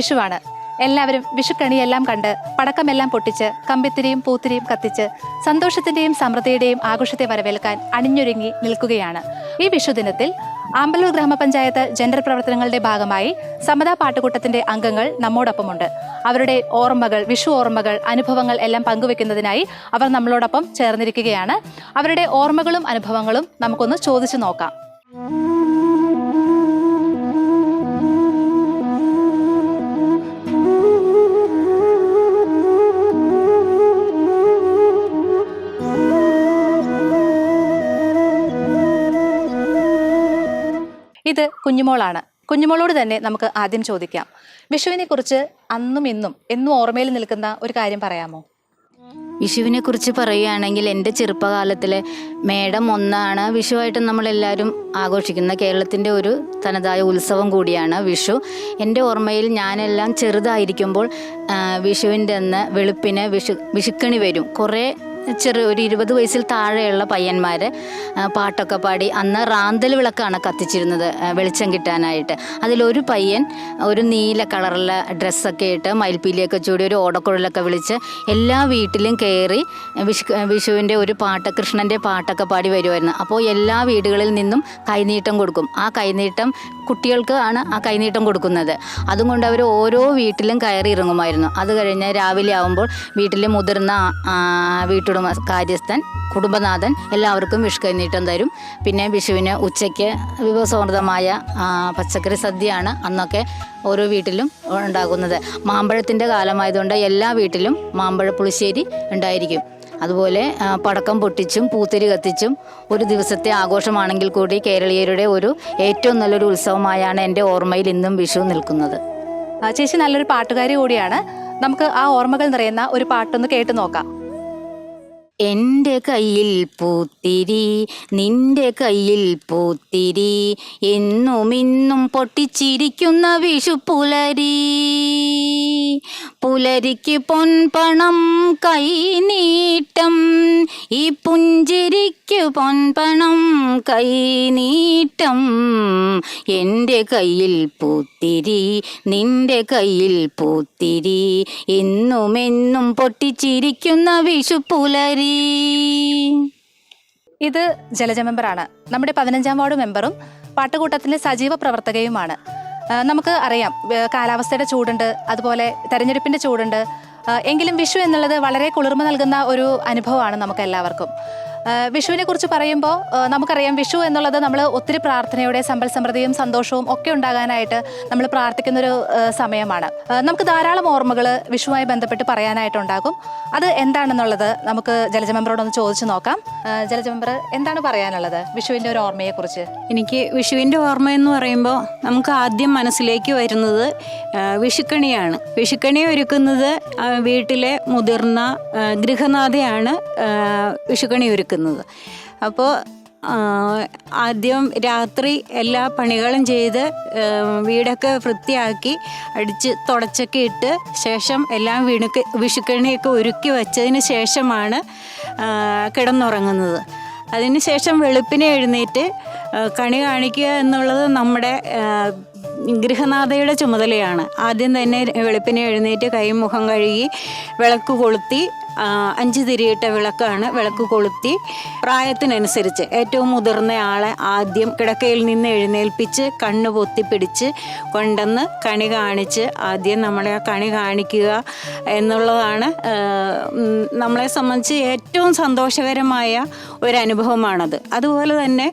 വിഷുവാണ്. എല്ലാവരും വിഷുക്കണിയെല്ലാം കണ്ട് പടക്കമെല്ലാം പൊട്ടിച്ച് കമ്പിത്തിരിയും പൂത്തിരിയും കത്തിച്ച് സന്തോഷത്തിന്റെയും സമൃദ്ധിയുടെയും ആഘോഷത്തെ വരവേൽക്കാൻ അണിഞ്ഞൊരുങ്ങി നിൽക്കുകയാണ്. ഈ വിഷുദിനത്തിൽ ആമ്പലൂർ ഗ്രാമപഞ്ചായത്ത് ജെൻഡർ പ്രവർത്തനങ്ങളുടെ ഭാഗമായി സമതാ പാട്ടുകൂട്ടത്തിന്റെ അംഗങ്ങൾ നമ്മോടൊപ്പമുണ്ട്. അവരുടെ ഓർമ്മകൾ വിഷു ഓർമ്മകൾ അനുഭവങ്ങൾ എല്ലാം പങ്കുവെക്കുന്നതിനായി അവർ നമ്മളോടൊപ്പം ചേർന്നിരിക്കുകയാണ്. അവരുടെ ഓർമ്മകളും അനുഭവങ്ങളും നമുക്കൊന്ന് ചോദിച്ചു നോക്കാം. ഇത് കുഞ്ഞുമോളാണ്. കുഞ്ഞുമോളോട് തന്നെ നമുക്ക് ആദ്യം ചോദിക്കാം. വിഷുവിനെ കുറിച്ച് അന്നും ഇന്നും എന്നും ഓർമ്മയിൽ നിൽക്കുന്ന ഒരു കാര്യം പറയാമോ? വിഷുവിനെ കുറിച്ച് പറയുകയാണെങ്കിൽ എന്റെ ചെറുപ്പകാലത്തിലെ മേടം ഒന്നാണ് വിഷുവായിട്ട് നമ്മളെല്ലാവരും ആഘോഷിക്കുന്ന കേരളത്തിന്റെ ഒരു തനതായ ഉത്സവം കൂടിയാണ് വിഷു. എന്റെ ഓർമ്മയിൽ ഞാനെല്ലാം ചെറുതായിരിക്കുമ്പോൾ വിഷുവിന്റെ അന്ന് വെളുപ്പിന് വിഷു വിഷുക്കണി വരും. കുറേ ചെറു ഒരു ഇരുപത് വയസ്സിൽ താഴെയുള്ള പയ്യന്മാർ പാട്ടൊക്കെ പാടി അന്ന് റാന്തൽ വിളക്കാണ് കത്തിച്ചിരുന്നത് വെളിച്ചം കിട്ടാനായിട്ട്. അതിലൊരു പയ്യൻ ഒരു നീല കളറുള്ള ഡ്രസ്സൊക്കെ ഇട്ട് മയിൽപ്പീലിയൊക്കെ ചൂടി ഒരു ഓടക്കുഴലൊക്കെ വിളിച്ച് എല്ലാ വീട്ടിലും കയറി വിഷു വിഷുവിന്റെ ഒരു പാട്ട് കൃഷ്ണന്റെ പാട്ടൊക്കെ പാടി വരുമായിരുന്നു അപ്പോൾ എല്ലാ വീടുകളിൽ നിന്നും കൈനീട്ടം കൊടുക്കും. ആ കൈനീട്ടം കുട്ടികൾക്ക് ആണ് ആ കൈനീട്ടം കൊടുക്കുന്നത്. അതുകൊണ്ട് അവർ ഓരോ വീട്ടിലും കയറി ഇറങ്ങുമായിരുന്നു. അത് കഴിഞ്ഞ് രാവിലെ ആകുമ്പോൾ വീട്ടിലെ മുതിർന്ന ആ, വീട്ടുടമ കാര്യസ്ഥൻ കുടുംബനാഥൻ എല്ലാവർക്കും വിഷു കൈനീട്ടം തരും. പിന്നെ വിഷുവിന് ഉച്ചയ്ക്ക് വിഭവസമൃദ്ധമായ പച്ചക്കറി സദ്യയാണ് അന്നൊക്കെ ഓരോ വീട്ടിലും ഉണ്ടാകുന്നത്. മാമ്പഴത്തിന്റെ കാലമായതുകൊണ്ട് എല്ലാ വീട്ടിലും മാമ്പഴ പുളിശ്ശേരി ഉണ്ടായിരിക്കും. അതുപോലെ പടക്കം പൊട്ടിച്ചും പൂത്തിരി കത്തിച്ചും ഒരു ദിവസത്തെ ആഘോഷമാണെങ്കിൽ കൂടി കേരളീയരുടെ ഒരു ഏറ്റവും നല്ലൊരു ഉത്സവമായാണ് എന്റെ ഓർമ്മയിൽ ഇന്നും വിഷു നിൽക്കുന്നത്. ചേച്ചി നല്ലൊരു പാട്ടുകാരി കൂടിയാണ്. നമുക്ക് ആ ഓർമ്മകൾ നിറയുന്ന ഒരു പാട്ടൊന്ന് കേട്ടു നോക്കാം. എന്റെ കയ്യിൽ പൂത്തിരി നിന്റെ കയ്യിൽ പൂത്തിരി. എന്നും ഇന്നും പൊട്ടിച്ചിരിക്കുന്ന വിഷു പുലരി. പുലരിക്ക് പൊൻപണം കൈനീട്ടം ഈ പുഞ്ചിരിക്ക് പൊൻപണം കൈനീട്ടം. എന്റെ കയ്യിൽ പൂത്തിരി നിന്റെ കയ്യിൽ പൂത്തിരി. എന്നും എന്നും പൊട്ടിച്ചിരിക്കുന്ന വിഷു പുലരി. ഇത് ജലജ മെമ്പറാണ് നമ്മുടെ പതിനഞ്ചാം വാർഡ് മെമ്പറും പാട്ടുകൂട്ടത്തിലെ സജീവ പ്രവർത്തകയുമാണ്. നമുക്ക് അറിയാം കാലാവസ്ഥയുടെ ചൂടുണ്ട് അതുപോലെ തെരഞ്ഞെടുപ്പിന്റെ ചൂടുണ്ട്. എങ്കിലും വിഷു എന്നുള്ളത് വളരെ കുളിർമ നൽകുന്ന ഒരു അനുഭവമാണ് നമുക്ക് എല്ലാവർക്കും. വിഷുവിനെ കുറിച്ച് പറയുമ്പോൾ നമുക്കറിയാം വിഷു എന്നുള്ളത് നമ്മൾ ഒത്തിരി പ്രാർത്ഥനയുടെ സമ്പൽ സമൃദ്ധിയും സന്തോഷവും ഒക്കെ ഉണ്ടാകാനായിട്ട് നമ്മൾ പ്രാർത്ഥിക്കുന്ന ഒരു സമയമാണ്. നമുക്ക് ധാരാളം ഓർമ്മകൾ വിഷുവുമായി ബന്ധപ്പെട്ട് പറയാനായിട്ടുണ്ടാകും. അത് എന്താണെന്നുള്ളത് നമുക്ക് ജലജ മെമ്പറോടൊന്ന് ചോദിച്ചു നോക്കാം. ജലജ മെമ്പർ എന്താണ് പറയാനുള്ളത് വിഷുവിന്റെ ഒരു ഓർമ്മയെ കുറിച്ച് എനിക്ക് വിഷുവിന്റെ ഓർമ്മ എന്ന് പറയുമ്പോൾ നമുക്ക് ആദ്യം മനസ്സിലേക്ക് വരുന്നത് വിഷുക്കണിയാണ്. വിഷുക്കണി ഒരുക്കുന്നത് വീട്ടിലെ മുതിർന്ന ഗൃഹനാഥയാണ് വിഷുക്കണി ഒരുക്കുന്നത്. അപ്പോൾ ആദ്യം രാത്രി എല്ലാ പണികളും ചെയ്ത് വീടൊക്കെ വൃത്തിയാക്കി അടിച്ച് തുടച്ചൊക്കെ ഇട്ട് ശേഷം എല്ലാം വിണുക്ക് വിഷുക്കണിയൊക്കെ ഒരുക്കി വച്ചതിന് ശേഷമാണ് കിടന്നുറങ്ങുന്നത്. അതിനുശേഷം വെളുപ്പിനെ എഴുന്നേറ്റ് കണി കാണിക്കുക എന്നുള്ളത് നമ്മുടെ ഗൃഹനാഥയുടെ ചുമതലയാണ്. ആദ്യം തന്നെ വെളുപ്പിനെ എഴുന്നേറ്റ് കൈമുഖം മുഖം കഴുകി വിളക്ക് കൊളുത്തി അഞ്ച് തിരിയിട്ട വിളക്കാണ് വിളക്ക് കൊളുത്തി. പ്രായത്തിനനുസരിച്ച് ഏറ്റവും മുതിർന്ന ആളെ ആദ്യം കിടക്കയിൽ നിന്ന് എഴുന്നേൽപ്പിച്ച് കണ്ണ് പൊത്തിപ്പിടിച്ച് കൊണ്ടെന്ന് കണി കാണിച്ച് ആദ്യം നമ്മളെ കണി കാണിക്കുക എന്നുള്ളതാണ് നമ്മളെ സംബന്ധിച്ച് ഏറ്റവും സന്തോഷകരമായ ഒരനുഭവമാണത് അതുപോലെ തന്നെ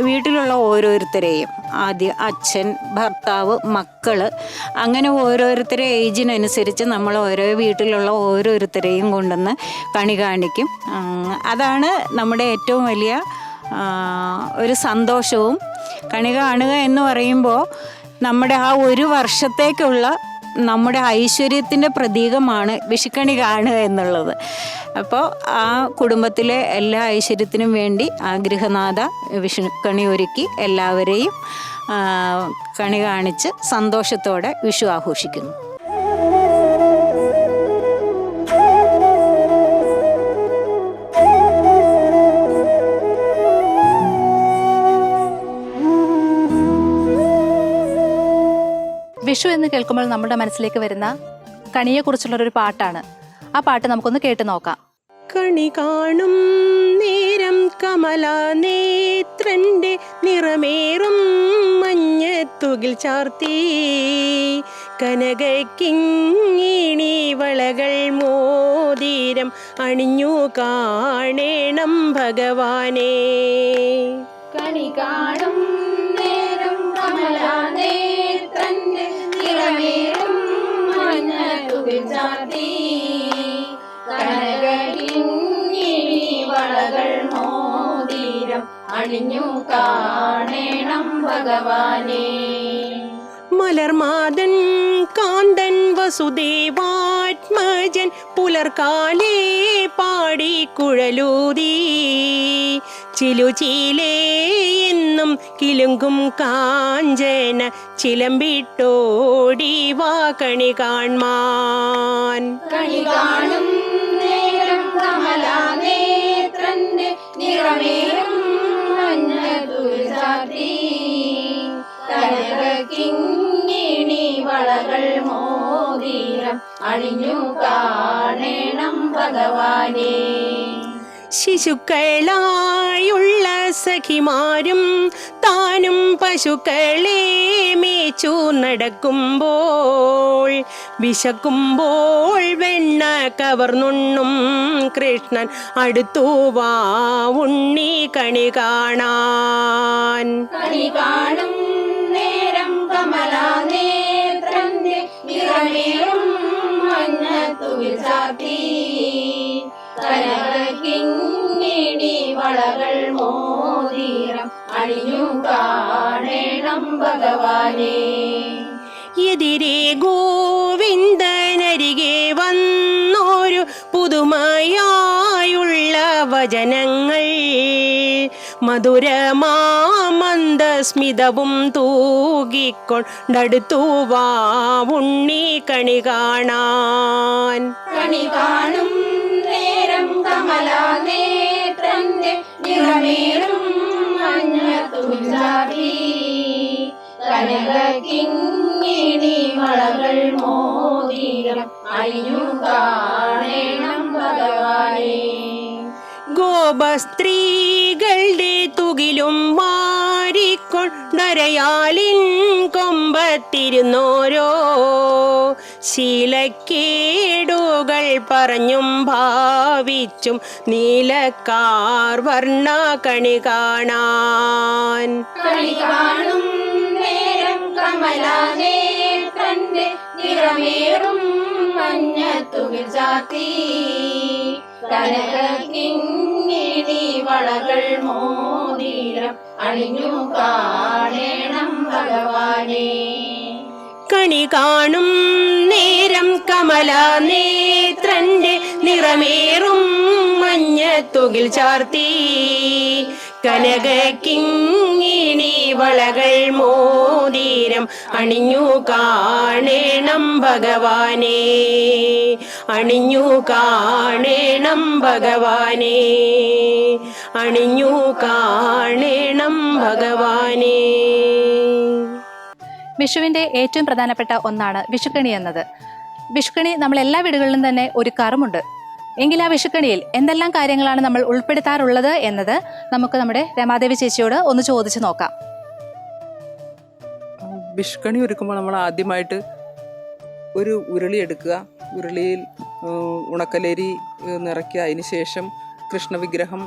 വീട്ടിലുള്ള ഓരോരുത്തരെയും ആദ്യം അച്ഛൻ ഭർത്താവ് മക്കൾ. അങ്ങനെ ഓരോരുത്തരെ ഏജിനനുസരിച്ച് നമ്മൾ ഓരോ വീട്ടിലുള്ള ഓരോരുത്തരെയും കൊണ്ടുവന്ന് കണി കാണിക്കും. അതാണ് നമ്മുടെ ഏറ്റവും വലിയ ഒരു സന്തോഷവും. കണി കാണുക എന്ന് പറയുമ്പോൾ നമ്മുടെ ആ ഒരു വർഷത്തേക്കുള്ള നമ്മുടെ ഐശ്വര്യത്തിന്റെ പ്രതീകമാണ് വിഷുക്കണി കാണുക എന്നുള്ളത്. അപ്പോൾ ആ കുടുംബത്തിലെ എല്ലാ ഐശ്വര്യത്തിനും വേണ്ടി ആ ഗൃഹനാഥ വിഷുക്കണി ഒരുക്കി എല്ലാവരെയും കണി കാണിച്ച് സന്തോഷത്തോടെ വിഷു ആഘോഷിക്കുന്നു. വിഷു എന്ന് കേൾക്കുമ്പോൾ നമ്മുടെ മനസ്സിലേക്ക് വരുന്ന കണിയെക്കുറിച്ചുള്ളൊരു പാട്ടാണ്. ആ പാട്ട് നമുക്കൊന്ന് കേട്ട് നോക്കാം. കണി കാണും നേരം കമല നേത്രന്റെ നിറമേറും മഞ്ഞത്തുകിൽ ചാർത്തി. കനകക്കിങ്ങിണി വളകൾ മോതിരം അണിഞ്ഞു കാണേണം ഭഗവാനേ. കണി കാണും മലർമാതൻ കാന്തൻ വസുദേവാത്മജൻ പുലർകാലേ പാടി കുഴലൂതി. ചിലുചീലേ എന്നും കിലുങ്കും കാഞ്ചന ചിലമ്പിട്ടോടി വാ കണി കാൺമാൻ. കണി കാണും മോതിരം അണിഞ്ഞു കാണേണം ഭഗവാനെ. ശിശുക്കളായുള്ള സഖിമാരും താനും പശുക്കളെ മേച്ചു നടക്കുമ്പോൾ വിശക്കുമ്പോൾ വെണ്ണ കവർന്നുണ്ണും കൃഷ്ണൻ അടുത്തു വാ ഉണ്ണി കണി കാണാൻ. കണി നേരം മഞ്ഞത്തുകിൽ ചാർത്തി. വളകൾ മോതിരം അണിഞ്ഞു കാണേണം ഭഗവാനെ. എതിരെ ഗോവിന്ദനരികെ വന്നോരു പുതുമയായുള്ള വചനങ്ങൾ. മധുരമാമന്ദസ്മിതവും തൂകിക്കൊണ്ടടുത്തു വാ ഉണ്ണി കണി കാണാൻ. കണി കാണും നേരം കമലാനേത്രന്റെ കനകിങ്ങിണി വളകൾ മോതിരം ഗോപസ്ത്രീകളുടെ തുകിലും മാറിക്കൊണ്ടരയാലിൻ കൊമ്പത്തിരുന്നോരോ. ശീലക്കേടുകൾ പറഞ്ഞും ഭാവിച്ചും നീലക്കാർ വർണ കണി കാണാൻ. കണി കാണും നേരം കമലാനേത്രന്റെ നിറമേറും മഞ്ഞത്തുകിൽ ചാത്തി കനകിങ്ങിണി വളകൾ മോതിരം അണിഞ്ഞു കാണേണം ഭഗവാനേ. കണി കാണും നേരം കമല നേത്രന്റെ നിറമേറും മഞ്ഞത്തുകിൽ ചാർത്തി. കിങ്ങിനി വളകൾ മോതിരം അണിഞ്ഞു കാണേണം ഭഗവാനെ. അണിഞ്ഞു കാണേണം ഭഗവാനെ. അണിഞ്ഞു കാണേണം ഭഗവാനെ. വിഷുവിന്റെ ഏറ്റവും പ്രധാനപ്പെട്ട ഒന്നാണ് വിഷുക്കണി എന്നത്. വിഷുക്കണി നമ്മൾ എല്ലാ വീടുകളിലും തന്നെ ഒരുക്കാറുമുണ്ട്. എങ്കിൽ ആ വിഷുക്കണിയിൽ എന്തെല്ലാം കാര്യങ്ങളാണ് നമ്മൾ ഉൾപ്പെടുത്താറുള്ളത് എന്നത് നമുക്ക് നമ്മുടെ രമാദേവി ചേച്ചിയോട് ഒന്ന് ചോദിച്ചു നോക്കാം. വിഷുക്കണി ഒരുക്കുമ്പോൾ നമ്മൾ ആദ്യമായിട്ട് ഒരു ഉരുളി എടുക്കുക. ഉരുളിയിൽ ഉണക്കലേരി നിറയ്ക്കുക. അതിന് ശേഷം കൃഷ്ണവിഗ്രഹം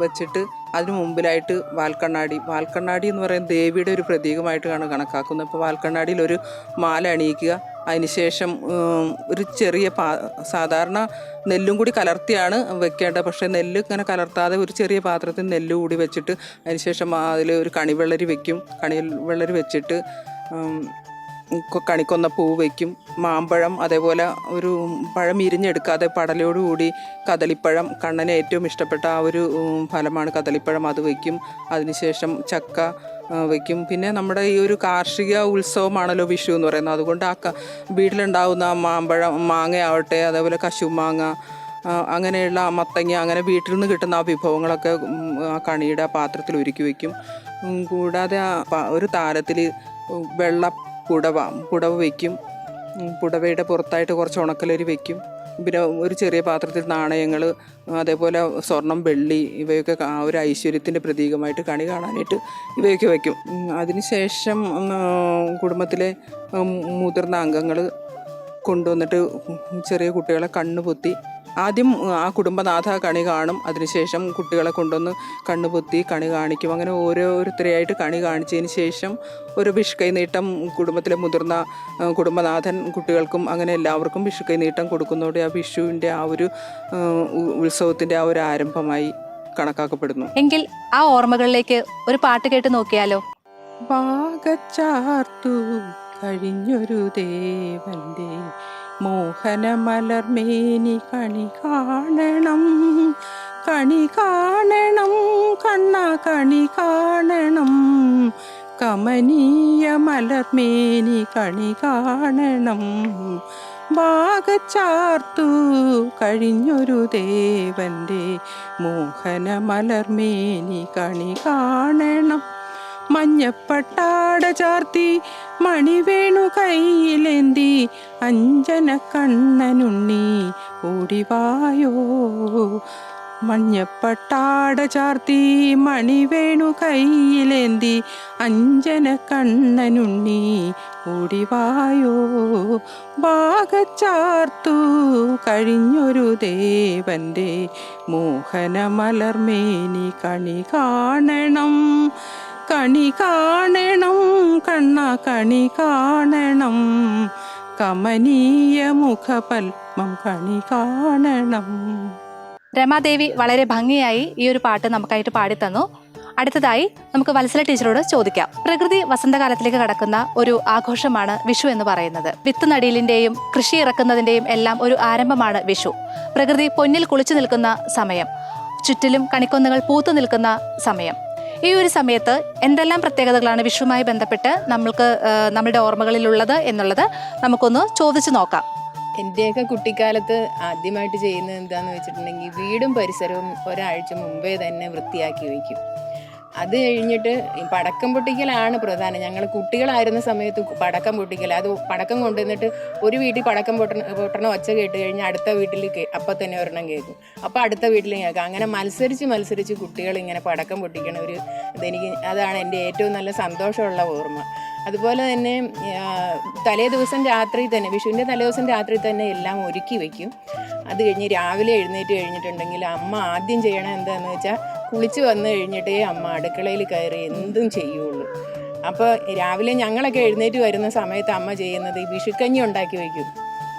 വെച്ചിട്ട് അതിന് മുമ്പിലായിട്ട് വാൽക്കണ്ണാടി. വാൽക്കണ്ണാടി എന്ന് പറയുന്നത് ദേവിയുടെ ഒരു പ്രതീകമായിട്ടാണ് കണക്കാക്കുന്നത്. അപ്പോൾ വാൽക്കണ്ണാടിയിൽ ഒരു മാല അണിയിക്കുക. അതിനുശേഷം ഒരു ചെറിയ പാ സാധാരണ നെല്ലും കൂടി കലർത്തിയാണ് വെക്കേണ്ടത്. പക്ഷേ നെല്ല് ഇങ്ങനെ കലർത്താതെ ഒരു ചെറിയ പാത്രത്തിൽ നെല്ല് കൂടി വെച്ചിട്ട് അതിനുശേഷം അതിൽ ഒരു കണിവെള്ളരി വെക്കും. കണിവെള്ളരി വെച്ചിട്ട് കണിക്കൊന്ന പൂ വയ്ക്കും മാമ്പഴം അതേപോലെ ഒരു പഴം ഇരിഞ്ഞെടുക്കാതെ പടലയോടുകൂടി കദളിപ്പഴം. കണ്ണന് ഏറ്റവും ഇഷ്ടപ്പെട്ട ആ ഒരു ഫലമാണ് കദളിപ്പഴം. അത് വയ്ക്കും അതിനുശേഷം ചക്ക വയ്ക്കും. പിന്നെ നമ്മുടെ ഈ ഒരു കാർഷിക ഉത്സവമാണല്ലോ വിഷു എന്ന് പറയുന്നത്. അതുകൊണ്ട് ആ വീട്ടിലുണ്ടാവുന്ന മാമ്പഴം മാങ്ങയാവട്ടെ അതേപോലെ കശുമാങ്ങ അങ്ങനെയുള്ള മത്തങ്ങ അങ്ങനെ വീട്ടിൽ നിന്ന് കിട്ടുന്ന ആ വിഭവങ്ങളൊക്കെ ആ കണിയുടെ ആ പാത്രത്തിൽ ഒരുക്കി വയ്ക്കും. കൂടാതെ ആ ഒരു താരത്തിൽ വെള്ള പുടവ പുടവ വയ്ക്കും. പുടവയുടെ പുറത്തായിട്ട് കുറച്ച് ഉണക്കലരി വയ്ക്കും. പിന്നെ ഒരു ചെറിയ പാത്രത്തിൽ നാണയങ്ങൾ അതേപോലെ സ്വർണം വെള്ളി ഇവയൊക്കെ ഒരു ഐശ്വര്യത്തിന്റെ പ്രതീകമായിട്ട് കണി കാണാനായിട്ട് ഇവയൊക്കെ വയ്ക്കും. അതിനുശേഷം കുടുംബത്തിലെ മുതിർന്ന അംഗങ്ങൾ കൊണ്ടുവന്നിട്ട് ചെറിയ കുട്ടികളെ കണ്ണു പൊത്തി ആദ്യം ആ കുടുംബനാഥ കണി കാണും. അതിനുശേഷം കുട്ടികളെ കൊണ്ടുവന്ന് കണ്ണുപൊത്തി കണി കാണിക്കും. അങ്ങനെ ഓരോരുത്തരെയായിട്ട് കണി കാണിച്ചതിന് ശേഷം ഒരു വിഷുക്കൈ നീട്ടം കുടുംബത്തിലെ മുതിർന്ന കുടുംബനാഥൻ കുട്ടികൾക്കും അങ്ങനെ എല്ലാവർക്കും വിഷുക്കൈ നീട്ടം കൊടുക്കുന്നതോടെ ആ വിഷുവിന്റെ ആ ഒരു ഉത്സവത്തിന്റെ ആ ഒരു ആരംഭമായി കണക്കാക്കപ്പെടുന്നു. എങ്കിൽ ആ ഓർമ്മകളിലേക്ക് ഒരു പാട്ട് കേട്ട് നോക്കിയാലോ? ചാർത്തു കഴിഞ്ഞൊരു ദേവന്റെ മോഹന മലർമേനി കണി കാണണം കണി കാണണം കണ്ണ കണി കാണണം. കമനീയ മലർമേനി കണി കാണണം. ഭാഗച്ചാർത്തു കഴിഞ്ഞൊരു ദേവന്റെ മോഹന മലർമേനി കണി കാണണം. മഞ്ഞപ്പട്ടാട ചാർത്തി മണിവേണു കയ്യിലേന്തി അഞ്ജന കണ്ണനുണ്ണി ഓടിവായോ. മഞ്ഞപ്പട്ടാട ചാർത്തി മണിവേണു കയ്യിലേന്തി അഞ്ജന കണ്ണനുണ്ണി ഓടിവായോ. ഭാഗച്ചാർത്തു കഴിഞ്ഞൊരു ദേവന്റെ മോഹനമലർമേനി കണി കാണണം. കണി കാണണം കണ്ണ കണി കാണണം. കമനീയ മുഖപത്മം കണി കാണണം. രമാദേവി വളരെ ഭംഗിയായി ഈ ഒരു പാട്ട് നമുക്കായിട്ട് പാടിത്തന്നു. അടുത്തതായി നമുക്ക് വത്സല ടീച്ചറോട് ചോദിക്കാം. പ്രകൃതി വസന്തകാലത്തിലേക്ക് കടക്കുന്ന ഒരു ആഘോഷമാണ് വിഷു എന്ന് പറയുന്നത്. വിത്ത് നടീലിന്റെയും കൃഷി ഇറക്കുന്നതിന്റെയും എല്ലാം ഒരു ആരംഭമാണ് വിഷു. പ്രകൃതി പൊന്നിൽ കുളിച്ചു നിൽക്കുന്ന സമയം. ചുറ്റിലും കണിക്കൊന്നുകൾ പൂത്തു നിൽക്കുന്ന സമയം. ഈ ഒരു സമയത്ത് എന്തെല്ലാം പ്രത്യേകതകളാണ് വിഷുവുമായി ബന്ധപ്പെട്ട് നമ്മൾക്ക് നമ്മുടെ ഓർമ്മകളിലുള്ളത് എന്നുള്ളത് നമുക്കൊന്ന് ചോദിച്ചു നോക്കാം. എന്റെയൊക്കെ കുട്ടിക്കാലത്ത് ആദ്യമായിട്ട് ചെയ്യുന്നത് എന്താണെന്ന് വെച്ചിട്ടുണ്ടെങ്കിൽ വീടും പരിസരവും ഒരാഴ്ച മുമ്പേ തന്നെ വൃത്തിയാക്കി വയ്ക്കും. അത് കഴിഞ്ഞിട്ട് പടക്കം പൊട്ടിക്കലാണ് പ്രധാനം. ഞങ്ങൾ കുട്ടികളായിരുന്ന സമയത്ത് പടക്കം പൊട്ടിക്കൽ അത് പടക്കം കൊണ്ടുവന്നിട്ട് ഒരു വീട്ടിൽ പടക്കം പൊട്ടണ പൊട്ടണ ഒച്ച കേട്ട് കഴിഞ്ഞാൽ അടുത്ത വീട്ടിൽ അപ്പം തന്നെ ഒരെണ്ണം കേൾക്കും. അപ്പോൾ അടുത്ത വീട്ടിൽ കേൾക്കും. അങ്ങനെ മത്സരിച്ച് മത്സരിച്ച് കുട്ടികൾ ഇങ്ങനെ പടക്കം പൊട്ടിക്കണ ഒരു ഇതെനിക്ക് അതാണ് എന്റെ ഏറ്റവും നല്ല സന്തോഷമുള്ള ഓർമ്മ. അതുപോലെ തന്നെ തലേ ദിവസം രാത്രി തന്നെ വിഷുവിന്റെ തലേ ദിവസം രാത്രി തന്നെ എല്ലാം ഒരുക്കി വയ്ക്കും അത് കഴിഞ്ഞ് രാവിലെ എഴുന്നേറ്റ് കഴിഞ്ഞിട്ടുണ്ടെങ്കിൽ അമ്മ ആദ്യം ചെയ്യണം എന്താണെന്ന് വെച്ചാൽ കുളിച്ച് വന്ന് കഴിഞ്ഞിട്ടേ അമ്മ അടുക്കളയിൽ കയറി എന്തും ചെയ്യുള്ളൂ. അപ്പോൾ രാവിലെ ഞങ്ങളൊക്കെ എഴുന്നേറ്റ് വരുന്ന സമയത്ത് അമ്മ ചെയ്യുന്നത് ഈ വിഷുക്കഞ്ഞി ഉണ്ടാക്കി വയ്ക്കും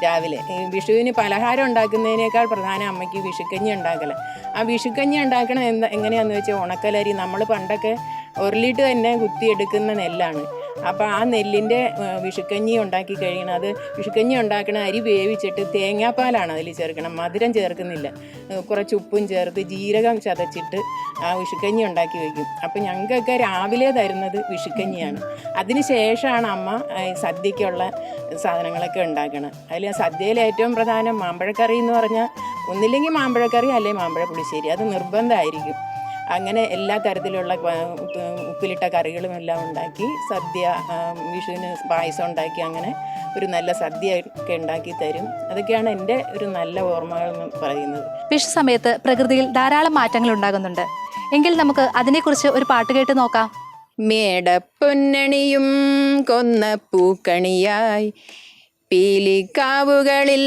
രാവിലെ. വിഷുവിന് പലഹാരം ഉണ്ടാക്കുന്നതിനേക്കാൾ പ്രധാനം അമ്മയ്ക്ക് വിഷുക്കഞ്ഞി ഉണ്ടാക്കല. ആ വിഷുക്കഞ്ഞി ഉണ്ടാക്കണം എന്താ എങ്ങനെയാണെന്ന് വെച്ചാൽ ഉണക്കലരി. നമ്മൾ പണ്ടൊക്കെ ഉരുളിയിട്ട് തന്നെ കുത്തിയെടുക്കുന്ന നെല്ലാണ്. അപ്പോൾ ആ നെല്ലിന്റെ വിഷുക്കഞ്ഞി ഉണ്ടാക്കി കഴിയണം അത് വിഷുക്കഞ്ഞി ഉണ്ടാക്കണ അരി വേവിച്ചിട്ട് തേങ്ങാപ്പാലാണ് അതിൽ ചേർക്കണം. മധുരം ചേർക്കുന്നില്ല. കുറച്ച് ഉപ്പും ചേർത്ത് ജീരകം ചതച്ചിട്ട് ആ വിഷുക്കഞ്ഞി ഉണ്ടാക്കി വയ്ക്കും അപ്പോൾ ഞങ്ങൾക്കൊക്കെ രാവിലെ തരുന്നത് വിഷുക്കഞ്ഞിയാണ്. അതിന് ശേഷമാണ് അമ്മ സദ്യക്കുള്ള സാധനങ്ങളൊക്കെ ഉണ്ടാക്കണം അതിൽ സദ്യയിൽ ഏറ്റവും പ്രധാനം മാമ്പഴക്കറി എന്ന് പറഞ്ഞാൽ ഒന്നില്ലെങ്കിൽ മാമ്പഴക്കറി അല്ലെങ്കിൽ മാമ്പഴ പുളിശ്ശേരി. അത് നിർബന്ധമായിരിക്കും. അങ്ങനെ എല്ലാ തരത്തിലുള്ള ഉപ്പിലിട്ട കറികളും എല്ലാം ഉണ്ടാക്കി സദ്യ വിഷുവിന് പായസം ഉണ്ടാക്കി അങ്ങനെ ഒരു നല്ല സദ്യ ഒക്കെ ഉണ്ടാക്കി തരും. അതൊക്കെയാണ് എന്റെ ഒരു നല്ല ഓർമ്മകൾ എന്ന് പറയുന്നത്. വിഷു സമയത്ത് പ്രകൃതിയിൽ ധാരാളം മാറ്റങ്ങൾ ഉണ്ടാകുന്നുണ്ട്. എങ്കിൽ നമുക്ക് അതിനെക്കുറിച്ച് ഒരു പാട്ട് കേട്ട് നോക്കാം. മേടപ്പൊന്നണിയും കൊന്ന പൂക്കണിയായി പീലിക്കാവുകളിൽ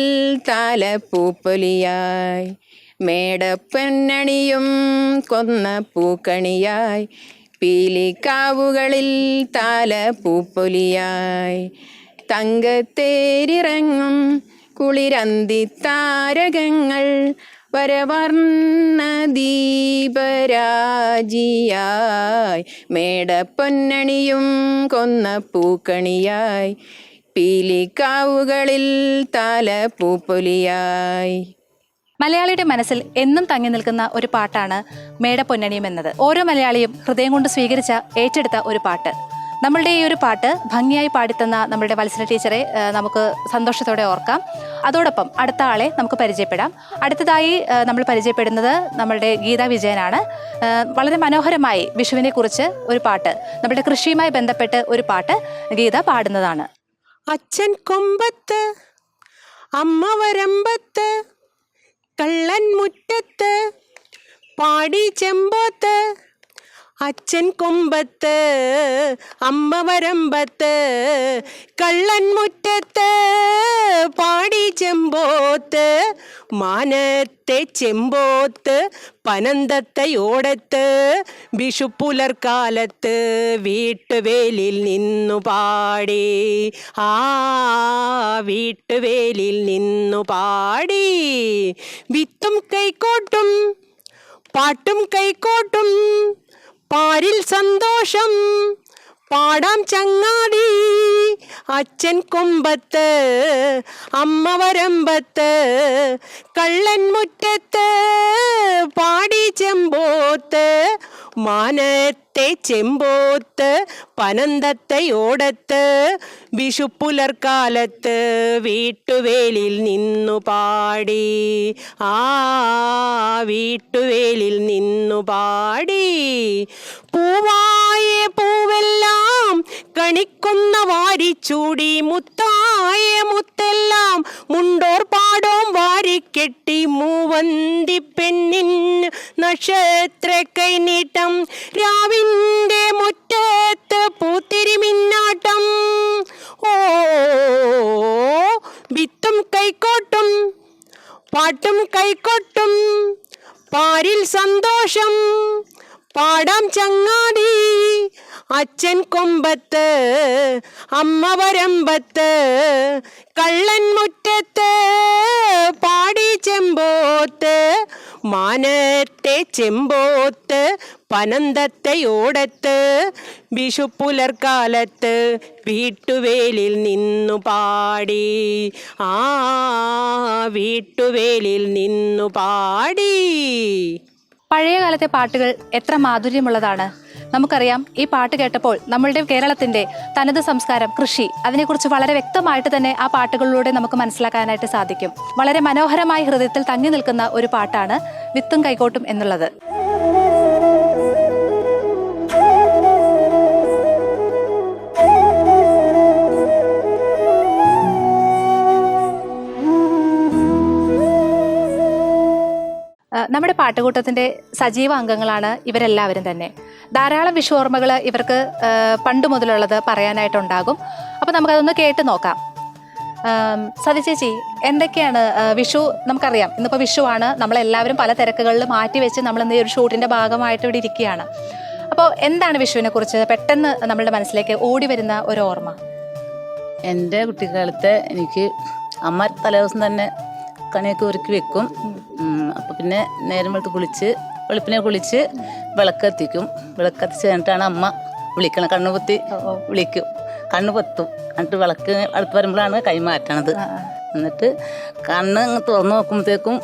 താലപ്പൂപ്പൊലിയായി. മേടപ്പൊന്നണിയും കൊന്ന പൂക്കണിയായി. പീലിക്കാവുകളിൽ താല പൂപ്പൊലിയായി തങ്കത്തേരിറങ്ങും കുളിരന്തി താരകങ്ങൾ വരവർണ ദീപരാജിയായി മേടപ്പൊന്നണിയും കൊന്ന പൂക്കണിയായി. പീലിക്കാവുകളിൽ താലപ്പൂപ്പൊലിയായി മലയാളിയുടെ മനസ്സിൽ എന്നും തങ്ങി നിൽക്കുന്ന ഒരു പാട്ടാണ് മേടപ്പൊന്നണിയും എന്നത്. ഓരോ മലയാളിയും ഹൃദയം കൊണ്ട് സ്വീകരിച്ച ഏറ്റെടുത്ത ഒരു പാട്ട്. നമ്മളുടെ ഈ ഒരു പാട്ട് ഭംഗിയായി പാടിത്തന്ന നമ്മളുടെ വത്സര ടീച്ചറെ നമുക്ക് സന്തോഷത്തോടെ ഓർക്കാം. അതോടൊപ്പം അടുത്ത ആളെ നമുക്ക് പരിചയപ്പെടാം. അടുത്തതായി നമ്മൾ പരിചയപ്പെടുന്നത് നമ്മളുടെ ഗീതാ വിജയനാണ്. വളരെ മനോഹരമായി വിഷുവിനെ കുറിച്ച് ഒരു പാട്ട് നമ്മുടെ കൃഷിയുമായി ബന്ധപ്പെട്ട് ഒരു പാട്ട് ഗീത പാടുന്നതാണ്. അച്ഛൻ കൊമ്പത്ത് അമ്മ വരമ്പത്ത് കള്ളൻ മുറ്റത്ത് പാടി ചെമ്പോത്ത് അച്ഛൻ കൊമ്പത്ത് അമ്മ വരമ്പത്ത് കള്ളൻ മുറ്റത്ത് പാടി ചെമ്പോത്ത് മാനത്തെ ചെമ്പോത്ത് പനന്തത്തയോടത്ത് വിഷുപ്പുലർക്കാലത്ത് വീട്ടുവേലിൽ നിന്നു പാടി. ആ വീട്ടുവേലിൽ നിന്നു പാടി. വിത്തും കൈക്കോട്ടും പാട്ടും കൈക്കോട്ടും പാരിൽ സന്തോഷം. പാടാം ചങ്ങാടി അച്ഛൻ കൊമ്പത്ത് അമ്മ വരമ്പത്ത് കള്ളൻ മുറ്റത്ത് പാടി ചെമ്പോത്ത് മാനത്തെ ചെമ്പോത്ത് പനന്തത്തെ ഓടത്ത് വിഷുപ്പുലർക്കാലത്ത് വീട്ടുവേലിൽ നിന്നു പാടി. ആ വീട്ടുവേലിൽ നിന്നു പാടി. പൂവായ പൂവെല്ലാം കണിക്കുന്ന വാരിച്ചൂടി മുത്തായ മുത്തെല്ലാം മുണ്ടോർ പാടോം വാരിക്കെട്ടി മൂവന്തി പെണ്ണിൻ നക്ഷത്ര കൈനീട്ടം രാവിന്റെ മുറ്റത്ത് പൂത്തിരിമിന്നാട്ടം. ഓ വിത്തും കൈക്കോട്ടും പാട്ടും കൈക്കൊട്ടും പാരിൽ സന്തോഷം പാടാം ചങ്ങാതി. അച്ഛൻ കൊമ്പത്ത് അമ്മ വരമ്പത്ത് കള്ളൻ മുറ്റത്ത് പാടി ചെമ്പോത്ത് മാനത്തെ ചെമ്പോത്ത് പനന്തത്തയോടത്ത് വിഷുപ്പുലർക്കാലത്ത് വീട്ടുവേലിൽ നിന്നു പാടി. ആ വീട്ടുവേലിൽ നിന്നു പാടി. പഴയ കാലത്തെ പാട്ടുകൾ എത്ര മാധുര്യമുള്ളതാണ്. നമുക്കറിയാം ഈ പാട്ട് കേട്ടപ്പോൾ നമ്മളുടെ കേരളത്തിന്റെ തനത് സംസ്കാരം കൃഷി അതിനെക്കുറിച്ച് വളരെ വ്യക്തമായിട്ട് തന്നെ ആ പാട്ടുകളിലൂടെ നമുക്ക് മനസ്സിലാക്കാനായിട്ട് സാധിക്കും. വളരെ മനോഹരമായി ഹൃദയത്തിൽ തങ്ങി നിൽക്കുന്ന ഒരു പാട്ടാണ് വിത്തും കൈകോട്ടും എന്നുള്ളത്. നമ്മുടെ പാട്ടുകൂട്ടത്തിന്റെ സജീവ അംഗങ്ങളാണ് ഇവരെല്ലാവരും തന്നെ. ധാരാളം വിഷു ഓർമ്മകൾ ഇവർക്ക് പണ്ട് മുതലുള്ളത് പറയാനായിട്ടുണ്ടാകും. അപ്പോൾ നമുക്കതൊന്ന് കേട്ട് നോക്കാം. സതി ചേച്ചി എന്തൊക്കെയാണ് വിഷു? നമുക്കറിയാം ഇന്നിപ്പോൾ വിഷുവാണ് നമ്മളെല്ലാവരും പല തിരക്കുകളിൽ മാറ്റി വെച്ച് നമ്മൾ ഈ ഒരു ഷൂട്ടിന്റെ ഭാഗമായിട്ട് ഇവിടെ ഇരിക്കുകയാണ്. അപ്പോൾ എന്താണ് വിഷുവിനെ കുറിച്ച് പെട്ടെന്ന് നമ്മളുടെ മനസ്സിലേക്ക് ഓടി വരുന്ന ഒരു ഓർമ്മ? എന്റെ കുട്ടിക്കാലത്തെ എനിക്ക് അമ്മ തലേ ദിവസം തന്നെ കണിയൊക്കെ ഒരുക്കി വെക്കും. അപ്പം പിന്നെ നേരം വെളുത്ത് കുളിച്ച് വെളുപ്പിനെ കുളിച്ച് വിളക്കെത്തിക്കും വിളക്കെത്തിച്ച് കഴിഞ്ഞിട്ടാണ് അമ്മ വിളിക്കണം കണ്ണു പൊത്തി വിളിക്കും. കണ്ണ് പൊത്തും. എന്നിട്ട് വിളക്ക് അടുത്ത് വരുമ്പോഴാണ് കൈമാറ്റണത് എന്നിട്ട് കണ്ണ് തുറന്നു നോക്കുമ്പോഴത്തേക്കും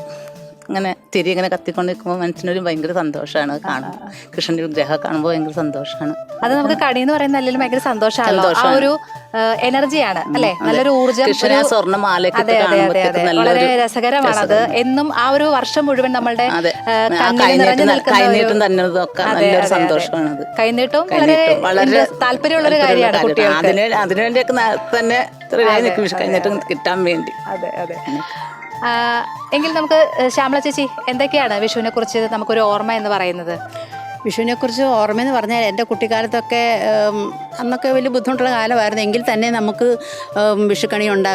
ഇങ്ങനെ തിരി ഇങ്ങനെ കത്തിക്കൊണ്ടിരിക്കുമ്പോൾ മനസ്സിനൊരു ഭയങ്കര സന്തോഷമാണ് കാണാൻ കൃഷ്ണന്റെ വിഗ്രഹം കാണുമ്പോൾ ഭയങ്കര സന്തോഷമാണ് അത് നമുക്ക് കടി എന്ന് പറയുന്ന നല്ലൊരു ഭയങ്കര സന്തോഷമാണ് ആ. ഒരു എനർജിയാണ് അല്ലെ? നല്ലൊരു ഊർജം കൃഷ്ണനെ ആ ഒരു- സ്വർണ മാലയൊക്കെ അതെ ഇട്ട് അതെ അതെ കാണുമ്പോഴത്തേക്കും അതെ നല്ലൊരു വളരെ രസകരമാണ് അത്. എന്നും ആ ഒരു വർഷം മുഴുവൻ നമ്മളുടെ കൈനീട്ടം ഒരു- തന്നെ നല്ലൊരു സന്തോഷമാണ് കൈനീട്ടവും വളരെ വളരെ interest- താല്പര്യമുള്ളൊരു കാര്യമാണ് കുട്ടികൾ അതിന് അതിനുവേണ്ടിയൊക്കെ തന്നെ കിട്ടാൻ വേണ്ടി. അതെ അതെ. എങ്കിൽ നമുക്ക് ശ്യാമള ചേച്ചി എന്തൊക്കെയാണ് വിഷുവിനെ കുറിച്ച് നമുക്കൊരു ഓർമ്മ എന്ന് പറയുന്നത്? വിഷുവിനെക്കുറിച്ച് ഓർമ്മയെന്ന് പറഞ്ഞാൽ എന്റെ കുട്ടിക്കാലത്തൊക്കെ അന്നൊക്കെ വലിയ ബുദ്ധിമുട്ടുള്ള കാലമായിരുന്നു. എങ്കിൽ തന്നെ നമുക്ക് വിഷുക്കണി ഉണ്ടാ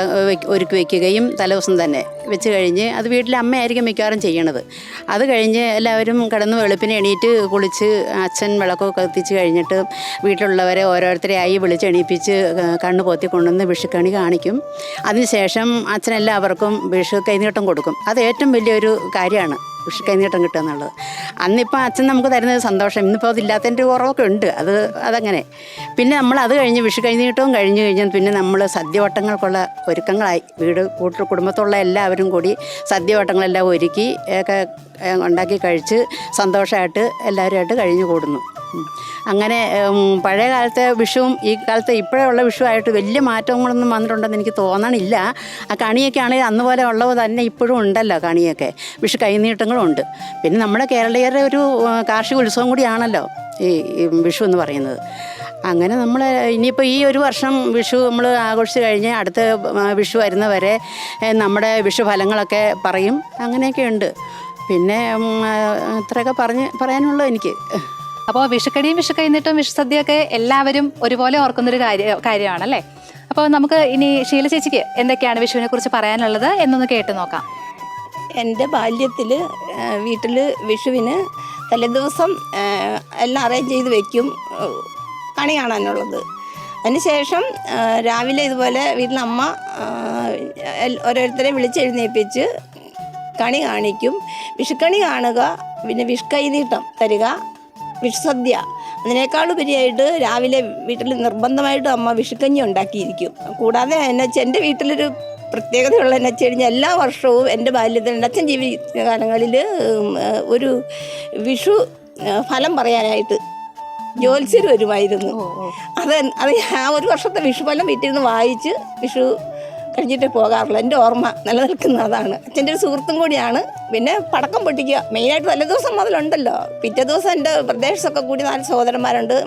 ഒരുക്കി വയ്ക്കുകയും തലേദിവസം തന്നെ വെച്ച് കഴിഞ്ഞ് അത് വീട്ടിലെ അമ്മയായിരിക്കും മിക്കവാറും ചെയ്യണത്. അത് കഴിഞ്ഞ് എല്ലാവരും കിടന്ന് വെളുപ്പിനെ എണീറ്റ് കുളിച്ച് അച്ഛൻ വിളക്കൊക്കെ കത്തിച്ച് കഴിഞ്ഞിട്ട് വീട്ടിലുള്ളവരെ ഓരോരുത്തരെ ആയി വിളിച്ച് എണീപ്പിച്ച് കണ്ണ് പോത്തി കൊണ്ടുവന്ന് വിഷുക്കണി കാണിക്കും. അതിനുശേഷം അച്ഛൻ എല്ലാവർക്കും വിഷു കൈനീട്ടം കൊടുക്കും. അത് ഏറ്റവും വലിയൊരു കാര്യമാണ്. വിഷു കൈനീട്ടം കിട്ടുക എന്നുള്ളത് അന്നിപ്പോൾ അച്ഛൻ നമുക്ക് തരുന്നത് സന്തോഷം. ഇന്നിപ്പോൾ അതില്ലാത്തതിന്റെ കുറവൊക്കെ ഉണ്ട്. അത് അതങ്ങനെ. പിന്നെ നമ്മൾ അത് കഴിഞ്ഞ് വിഷു കൈനീട്ടവും കഴിഞ്ഞു കഴിഞ്ഞാൽ പിന്നെ നമ്മൾ സദ്യവട്ടങ്ങൾക്കുള്ള ഒരുക്കങ്ങളായി. വീട് കൂട്ടു കുടുംബത്തുള്ള എല്ലാവരും കൂടി സദ്യവട്ടങ്ങളെല്ലാം ഒരുക്കി ഒക്കെ ഉണ്ടാക്കി കഴിച്ച് സന്തോഷമായിട്ട് എല്ലാവരുമായിട്ട് കഴിഞ്ഞു കൂടുന്നു. അങ്ങനെ പഴയ കാലത്തെ വിഷുവും ഈ കാലത്തെ ഇപ്പോഴുള്ള വിഷുവായിട്ട് വലിയ മാറ്റങ്ങളൊന്നും വന്നിട്ടുണ്ടെന്ന് എനിക്ക് തോന്നണില്ല. ആ കണിയൊക്കെ ആണെങ്കിൽ അന്ന് പോലെ ഉള്ളത് തന്നെ ഇപ്പോഴും ഉണ്ടല്ലോ കണിയൊക്കെ. വിഷു കൈനീട്ടങ്ങളും ഉണ്ട്. പിന്നെ നമ്മുടെ കേരളീയരുടെ ഒരു കാർഷിക ഉത്സവം കൂടിയാണല്ലോ ഈ വിഷു എന്ന് പറയുന്നത്. അങ്ങനെ നമ്മൾ ഇനിയിപ്പോൾ ഈ ഒരു വർഷം വിഷു നമ്മൾ ആഘോഷിച്ച് കഴിഞ്ഞ് അടുത്ത വിഷു വരുന്നവരെ നമ്മുടെ വിഷു ഫലങ്ങളൊക്കെ പറയും. അങ്ങനെയൊക്കെ ഉണ്ട്. പിന്നെ അത്രയൊക്കെ പറഞ്ഞ് പറയാനുള്ളൂ എനിക്ക്. അപ്പോൾ വിഷുക്കണിയും വിഷു വിഷുസദ്യയൊക്കെ വിഷു സദ്യയൊക്കെ എല്ലാവരും ഒരുപോലെ ഓർക്കുന്നൊരു കാര്യ കാര്യമാണല്ലേ? അപ്പോൾ നമുക്ക് ഇനി ശീല ചേച്ചിക്ക് എന്തൊക്കെയാണ് വിഷുവിനെ കുറിച്ച് പറയാനുള്ളത് എന്നൊന്ന് കേട്ട് നോക്കാം. എന്റെ ബാല്യത്തിൽ വീട്ടിൽ വിഷുവിന് തലേദിവസം എല്ലാം അറേഞ്ച് ചെയ്ത് വെക്കും കണി കാണാനുള്ളത് അതിനുശേഷം രാവിലെ ഇതുപോലെ വീട്ടിലമ്മ ഓരോരുത്തരെ വിളിച്ചെഴുന്നേൽപ്പിച്ച് കണി കാണിക്കും. വിഷുക്കണി കാണുക പിന്നെ വിഷുക്കൈനീട്ടം തരിക വിഷുസദ്യ. അതിനേക്കാളുപരിയായിട്ട് രാവിലെ വീട്ടിൽ നിർബന്ധമായിട്ടും അമ്മ വിഷുക്കഞ്ഞി ഉണ്ടാക്കിയിരിക്കും. കൂടാതെ എന്നെ എന്റെ വീട്ടിലൊരു പ്രത്യേകതയുള്ള എന്നു വെച്ച് കഴിഞ്ഞാൽ എല്ലാ വർഷവും എന്റെ ബാല്യത്തിൽ എന്റെ അച്ഛൻ ജീവിക്കുന്ന കാലങ്ങളിൽ ഒരു വിഷു ഫലം പറയാനായിട്ട് ജോത്സ്യർ വരുമായിരുന്നു. അത് അത് ആ ഒരു വർഷത്തെ വിഷുഫലം വീട്ടിൽ നിന്ന് വായിച്ച് വിഷു കഴിഞ്ഞിട്ടേ പോകാറുള്ളൂ. എന്റെ ഓർമ്മ നിലനിൽക്കുന്ന അതാണ് അച്ഛന്റെ ഒരു സുഹൃത്തും കൂടിയാണ്. പിന്നെ പടക്കം പൊട്ടിക്കുക. മെയിനായിട്ട് തലേ ദിവസം മുതലുണ്ടല്ലോ. പിറ്റേ ദിവസം എന്റെ പ്രദേശത്തൊക്കെ കൂടി നാല് സഹോദരന്മാരുണ്ട്.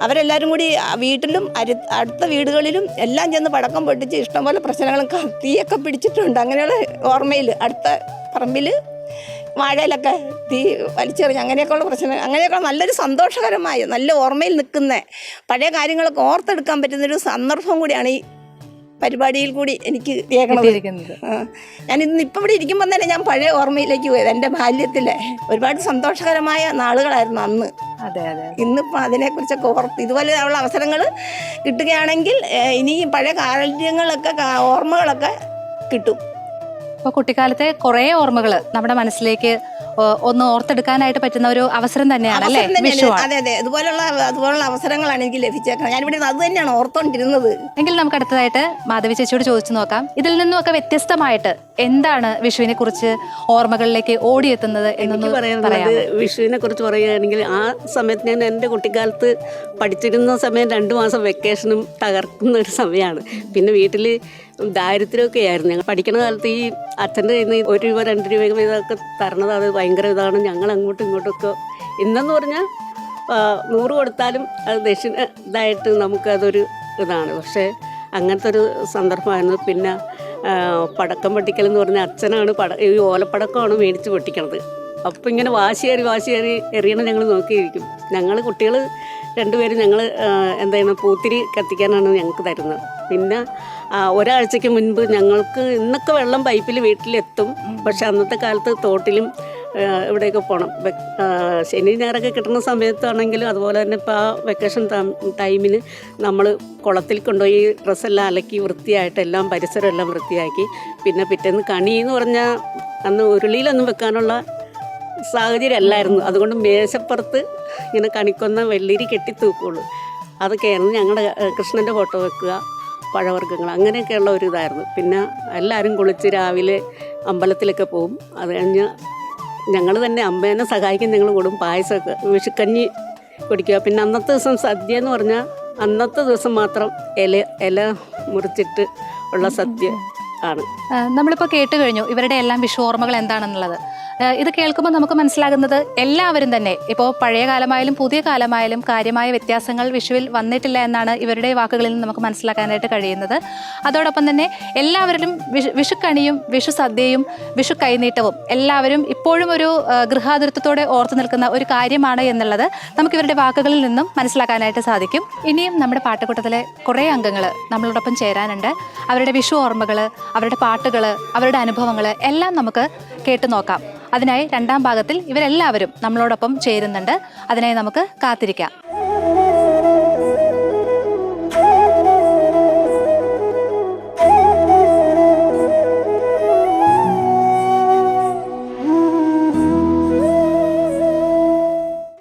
അവരെല്ലാവരും കൂടി വീട്ടിലും അരു അടുത്ത വീടുകളിലും എല്ലാം ചെന്ന് പടക്കം പൊട്ടിച്ച് ഇഷ്ടംപോലെ പ്രശ്നങ്ങളും തീയൊക്കെ പിടിച്ചിട്ടുണ്ട്. അങ്ങനെയുള്ള ഓർമ്മയിൽ അടുത്ത പറമ്പിൽ വാഴയിലൊക്കെ തീ വലിച്ചെറിഞ്ഞ് അങ്ങനെയൊക്കെയുള്ള പ്രശ്നം അങ്ങനെയൊക്കെ നല്ലൊരു സന്തോഷകരമായ നല്ല ഓർമ്മയിൽ നിൽക്കുന്ന പഴയ കാര്യങ്ങളൊക്കെ ഓർത്തെടുക്കാൻ പറ്റുന്നൊരു സന്ദർഭം കൂടിയാണ് ഈ പരിപാടിയിൽ കൂടി എനിക്ക് ഞാനിന്ന് കിട്ടിയിരിക്കുന്നത്. ഞാൻ ഇന്ന് ഇപ്പം ഇവിടെ ഇരിക്കുമ്പോൾ തന്നെ ഞാൻ പഴയ ഓർമ്മയിലേക്ക് പോയത് എന്റെ ബാല്യത്തിലെ ഒരുപാട് സന്തോഷകരമായ നാളുകളായിരുന്നു അന്ന്. അതെ അതെ ഇന്നിപ്പോൾ അതിനെക്കുറിച്ചൊക്കെ ഓർത്ത് ഇതുപോലെ ഉള്ള അവസരങ്ങൾ കിട്ടുകയാണെങ്കിൽ ഇനി പഴയ കാര്യങ്ങളൊക്കെ ഓർമ്മകളൊക്കെ കിട്ടും. അപ്പോൾ കുട്ടിക്കാലത്തെ കുറേ ഓർമ്മകൾ നമ്മുടെ മനസ്സിലേക്ക് ഒന്ന് ഓർത്തെടുക്കാനായിട്ട് പറ്റുന്ന ഒരു അവസരം തന്നെയാണ് അല്ലേ? അവസരം തന്നെയാണ്. വിഷുവാണ് അതെ അതെ. ഇതുപോലുള്ള അതുപോലുള്ള അവസരങ്ങളാണ് എനിക്ക് ലഭിച്ചേക്കുന്നത് ഞാനിവിടെ ഇരുന്ന് അത് തന്നെയാണ് ഓർത്തോണ്ടിരുന്നത്. എങ്കിൽ നമുക്ക് അടുത്തതായിട്ട് മാധവി ചേച്ചിയോട് ചോദിച്ചു നോക്കാം. ഇതിൽ നിന്നുമൊക്കെ വ്യത്യസ്തമായിട്ട് എന്താണ് വിഷുവിനെ കുറിച്ച് ഓർമ്മകളിലേക്ക് ഓടിയെത്തുന്നത് എന്നൊന്ന് എനിക്ക് പറയാനുള്ളത് പറയാമോ? വിഷുവിനെ കുറിച്ച് പറയുകയാണെങ്കിൽ ആ സമയത്ത് ഞാൻ എന്റെ കുട്ടിക്കാലത്ത് പഠിച്ചിരുന്ന സമയം രണ്ട് മാസം വെക്കേഷനും തകർക്കുന്ന ഒരു സമയമാണ്. പിന്നെ വീട്ടിൽ ദാരിദ്ര്യമൊക്കെ ആയിരുന്നു ഞങ്ങൾ പഠിക്കുന്ന കാലത്ത് ഈ അച്ഛന്റെ കയ്യിൽ നിന്ന് ഒരു രൂപ രണ്ട് രൂപ ഇതൊക്കെ തരണത് അത് ഭയങ്കര ഇതാണ്. ഞങ്ങൾ അങ്ങോട്ടും ഇങ്ങോട്ടൊക്കെ ഇന്നെന്ന് പറഞ്ഞാൽ നൂറ് കൊടുത്താലും അത് ദക്ഷിണ ഇതായിട്ട് നമുക്കതൊരു ഇതാണ്. പക്ഷേ അങ്ങനത്തെ ഒരു സന്ദർഭമായിരുന്നു. പിന്നെ പടക്കം പൊട്ടിക്കൽ എന്ന് പറഞ്ഞാൽ അച്ഛനാണ് പട ഈ ഓലപ്പടക്കമാണ് മേടിച്ച് പൊട്ടിക്കണത്. അപ്പം ഇങ്ങനെ വാശിയേറി വാശിയേറി എറിയണം ഞങ്ങൾ നോക്കിയിരിക്കും. ഞങ്ങൾ കുട്ടികൾ രണ്ടുപേരും ഞങ്ങൾ എന്താ ചെയ്യുന്നത്? പൂത്തിരി കത്തിക്കാനാണ് ഞങ്ങൾക്ക് തരുന്നത്. പിന്നെ ഒരാഴ്ചയ്ക്ക് മുൻപ് ഞങ്ങൾക്ക് ഇന്നൊക്കെ വെള്ളം പൈപ്പിൽ വീട്ടിലെത്തും. പക്ഷെ അന്നത്തെ കാലത്ത് തോട്ടിലും ഇവിടെയൊക്കെ പോകണം ശനി ഞായറൊക്കെ കിട്ടുന്ന സമയത്താണെങ്കിലും അതുപോലെ തന്നെ ഇപ്പോൾ ആ വെക്കേഷൻ ടൈമിന് നമ്മൾ കുളത്തിൽ കൊണ്ടുപോയി ഡ്രസ്സെല്ലാം അലക്കി വൃത്തിയായിട്ട് എല്ലാം പരിസരം എല്ലാം വൃത്തിയാക്കി. പിന്നെ പിറ്റേന്ന് കണി എന്ന് പറഞ്ഞാൽ അന്ന് ഉരുളിയിലൊന്നും വെക്കാനുള്ള സാഹചര്യം അല്ലായിരുന്നു അതുകൊണ്ട് മേശപ്പുറത്ത് ഇങ്ങനെ കണിക്കൊന്ന വെള്ളിരി കെട്ടി തൂക്കുള്ളൂ. അതൊക്കെയായിരുന്നു ഞങ്ങളുടെ കൃഷ്ണന്റെ ഫോട്ടോ വെക്കുക. പഴവർഗങ്ങൾ അങ്ങനെയൊക്കെയുള്ള ഒരു ഇതായിരുന്നു. പിന്നെ എല്ലാവരും കുളിച്ച് രാവിലെ അമ്പലത്തിലൊക്കെ പോകും അത് കഴിഞ്ഞ് ഞങ്ങൾ തന്നെ അമ്മേനെ സഹായിക്കും ഞങ്ങൾ കൂടും. പായസമൊക്കെ വിഷുക്കഞ്ഞി കുടിക്കുക പിന്നെ അന്നത്തെ ദിവസം സദ്യ എന്ന് പറഞ്ഞാൽ അന്നത്തെ ദിവസം മാത്രം ഇല ഇല മുറിച്ചിട്ട് ഉള്ള സദ്യ ആണ്. നമ്മളിപ്പോൾ കേട്ട് കഴിഞ്ഞു ഇവരുടെ എല്ലാം വിഷു ഓർമ്മകൾ എന്താണെന്നുള്ളത്. ഇത് കേൾക്കുമ്പോൾ നമുക്ക് മനസ്സിലാകുന്നത് എല്ലാവരും തന്നെ ഇപ്പോൾ പഴയ കാലമായാലും പുതിയ കാലമായാലും കാര്യമായ വ്യത്യാസങ്ങൾ വിഷുവിൽ വന്നിട്ടില്ല എന്നാണ് ഇവരുടെ വാക്കുകളിൽ നിന്ന് നമുക്ക് മനസ്സിലാക്കാനായിട്ട് കഴിയുന്നത്. അതോടൊപ്പം തന്നെ എല്ലാവരിലും വിഷു വിഷുക്കണിയും വിഷു സദ്യയും വിഷു കൈനീട്ടവും എല്ലാവരും ഇപ്പോഴും ഒരു ആ, ഗൃഹാതുരത്വത്തോടെ ഓർത്തു നിൽക്കുന്ന ഒരു കാര്യമാണ് എന്നുള്ളത് നമുക്ക് ഇവരുടെ വാക്കുകളിൽ നിന്നും മനസ്സിലാക്കാനായിട്ട് സാധിക്കും. ഇനിയും നമ്മുടെ പാട്ടുകൂട്ടത്തിലെ കുറേ അംഗങ്ങൾ നമ്മളോടൊപ്പം ചേരാനുണ്ട്. അവരുടെ വിഷു ഓർമ്മകൾ അവരുടെ പാട്ടുകൾ അവരുടെ അനുഭവങ്ങൾ എല്ലാം നമുക്ക് കേട്ടു നോക്കാം. അതിനായി രണ്ടാം ഭാഗത്തിൽ ഇവരെല്ലാവരും നമ്മളോടൊപ്പം ചേരുന്നുണ്ട്. അതിനായി നമുക്ക് കാത്തിരിക്കാം.